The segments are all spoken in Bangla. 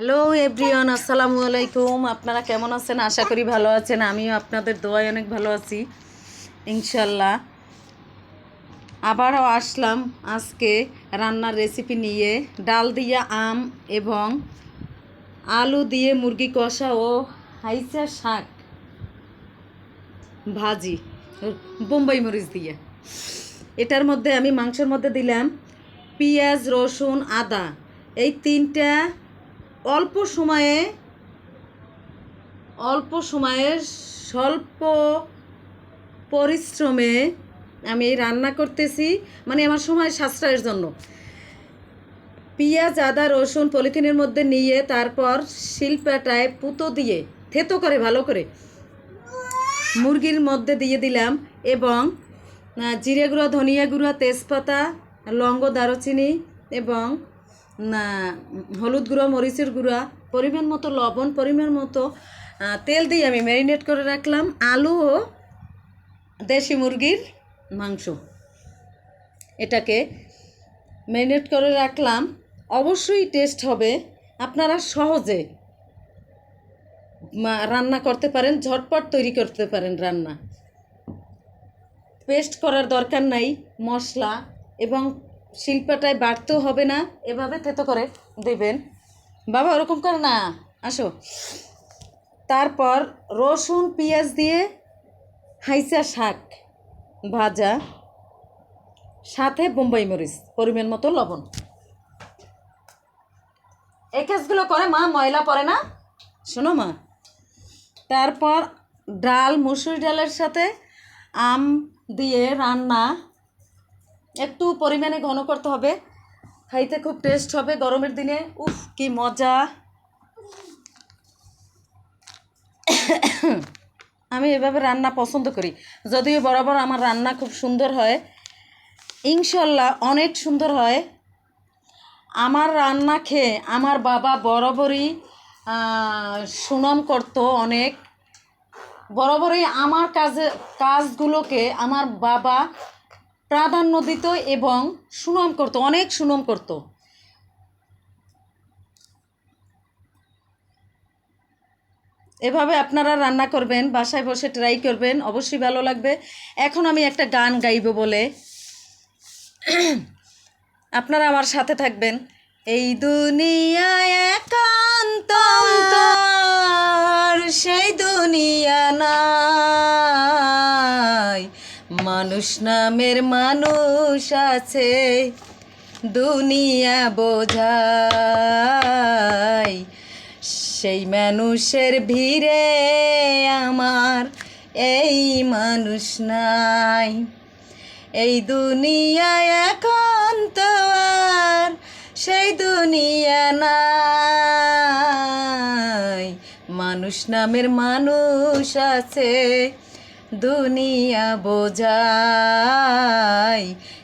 হ্যালো এভরিওয়ান আসসালামু আলাইকুম। আপনারা কেমন আছেন? আশা করি ভালো আছেন। আমিও আপনাদের দোয়ায় অনেক ভালো আছি ইনশাল্লাহ আবারও আসলাম আজকে রান্নার রেসিপি নিয়ে। ডাল দিয়ে আম এবং আলু দিয়ে মুরগি কষা ও হাইচা শাক ভাজি, বোম্বাই মরিচ দিয়ে। এটার মধ্যে আমি মাংসের মধ্যে দিলাম পেঁয়াজ, রসুন, আদা। এই তিনটা অল্প সময়ে অল্প সময়ে স্বল্প পরিশ্রমে আমি রান্না করতেছি। মানে আমার সময় সাশ্রয়ের জন্য। পেঁয়াজ, আদা, রসুন পলিথিনের মধ্যে নিয়ে তারপর শিল্পাটায় পুতো দিয়ে থেতো করে ভালো করে মুরগির মধ্যে দিয়ে দিলাম এবং জিরে গুঁড়া, ধনিয়া গুঁড়া, তেজপাতা, লঙ্গ, দারুচিনি এবং হলুদ গুঁড়া, মরিচের গুঁড়া, পরিমাণ মতো লবণ, পরিমাণ মতো তেল দিয়ে আমি ম্যারিনেট করে রাখলাম। আলু ও দেশি মুরগির মাংস। এটাকে ম্যারিনেট করে রাখলাম। অবশ্যই টেস্ট হবে। আপনারা সহজে রান্না করতে পারেন, ঝটপট তৈরি করতে পারেন রান্না। পেস্ট করার দরকার নাই, মশলা এবং শিল্পটায় বাড়তেও হবে না। এভাবে থেতো করে দেবেন। বাবা, ওরকম কর না। আসো। তারপর রসুন, পেঁয়াজ দিয়ে হাইচা শাক ভাজা, সাথে বোম্বাই মরিচ, পরিমাণ মতো লবণ। এই কাজগুলো করে মা, ময়লা পড়ে না? শোনো মা। তারপর ডাল, মুসুর ডালের সাথে আম দিয়ে রান্না একটু পরিমাণে ঘন করতে হবে। খাইতে খুব টেস্ট হবে গরমের দিনে। উফ, কি মজা। আমি এভাবে রান্না পছন্দ করি। যদিও বরাবর আমার রান্না খুব সুন্দর হয়। ইনশাল্লাহ অনেক সুন্দর হয়। আমার রান্না খেয়ে আমার বাবা বরাবরই সুনাম করতো অনেক। বরাবরই আমার কাজে, কাজগুলোকে আমার বাবা প্রাধান্য দিত এবং সুনাম করতো, অনেক সুনাম করতো। এভাবে আপনারা রান্না করবেন, বাসায় বসে ট্রাই করবেন, অবশ্যই ভালো লাগবে। এখন আমি একটা গান গাইব বলে। আপনারা আমার সাথে থাকবেন। এই দুনিয়ায় একান্ত সেই দুনিয়া নাই মানুষ নামের মানুষ আছে, দুনিয়া বোঝাই। সেই মানুষের ভিড়ে আমার এই মানুষ নাই। এই দুনিয়ায় এখন তো আর সেই দুনিয়া নাই। মানুষ নামের মানুষ আছে দুনিয়া বোঝাই।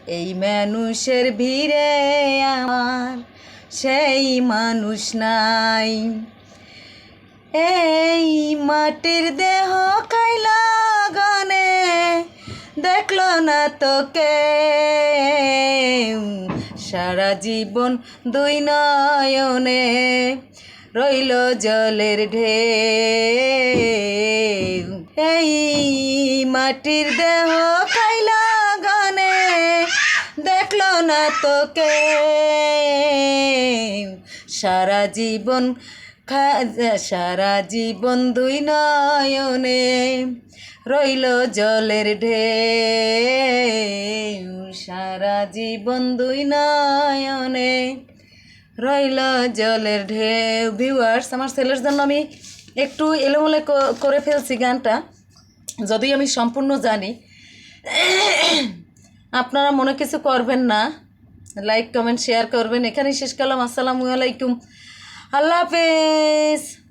এই মানুষের ভিড়ে আমার, সেই মানুষ নাই। এই মাটির দেহ খাইলা দেখল না তোকে সারা জীবন দুই নয়নে রইল জলের ঢেউ। এই মাটির দেহ খাইলা গানে, দেখল না তোকে। সারা জীবন সারা জীবন দুই নয়নে রইল জলের ঢেউ। সারা জীবন দুই নয়নে রইল জলের ঢেউ। ভিউয়ার্স আমার ছেলের জন্য আমি একটু এলোমেলো করে ফেলছি গানটা। যদি আমি সম্পূর্ণ জানি, আপনারা মনে কিছু করবেন না। লাইক কমেন্ট শেয়ার করবেন। এখানেই শেষ করলাম। আসসালামু আলাইকুম। আল্লাহ হাফেজ।